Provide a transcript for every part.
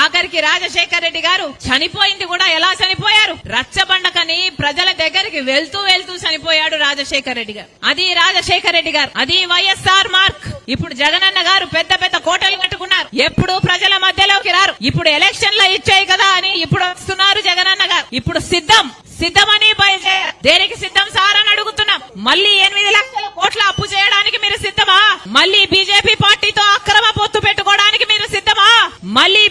ఆఖరికి రాజశేఖర్ రెడ్డి గారు చనిపోయింది కూడా ఎలా చనిపోయారు? రచ్చబండకని ప్రజల దగ్గరికి వెళ్తూ వెళ్తూ చనిపోయాడు రాజశేఖర్ రెడ్డి గారు. అది రాజశేఖర్ రెడ్డి గారు. అది వైఎస్ఆర్ మార్క్. ఇప్పుడు జగనన్న గారు పెద్ద పెద్ద కోటలు కట్టుకున్నారు. ఎప్పుడు ప్రజల మధ్యలోకి రారు. ఇప్పుడు ఎలక్షన్లో ఇచ్చాయి కదా అని ఇప్పుడు వస్తున్నారు జగనన్న గారు. ఇప్పుడు సిద్ధం. సిద్ధమని బయలుదేరారు. దేనికి సిద్ధం సార్ అని అడుగుతున్నాం. మళ్ళీ ఎనిమిది లక్షలు కోట్ల అప్పు చేయడానికి మీరు సిద్ధమా మళ్ళీ బీజేపీ పార్టీతో అక్రమ పొత్తు పెట్టుకోవడానికి మీరు సిద్ధమా మళ్ళీ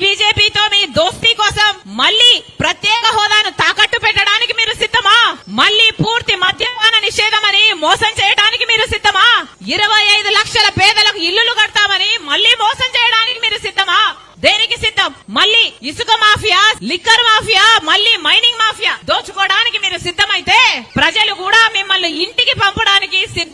మీతో మీ దోస్తీ కోసం మళ్ళీ ప్రత్యేక హోదాను తాకట్టు పెట్టడానికి మీరు సిద్ధమా? మళ్ళీ పూర్తి మద్యపాన నిషేధం అని మోసం చేయడానికి మీరు సిద్ధమా? ఇరవై ఐదు లక్షల పేదలకు ఇల్లులు కడతామని మళ్ళీ మోసం చేయడానికి మీరు సిద్ధమా? దేనికి సిద్ధం? మళ్ళీ ఇసుక మాఫియా లిక్కర్ మాఫియా మళ్ళీ మైనింగ్ మాఫియా దోచుకోవడానికి మీరు సిద్ధమైతే ప్రజలు కూడా మిమ్మల్ని ఇంటికి పంపడానికి సిద్ధం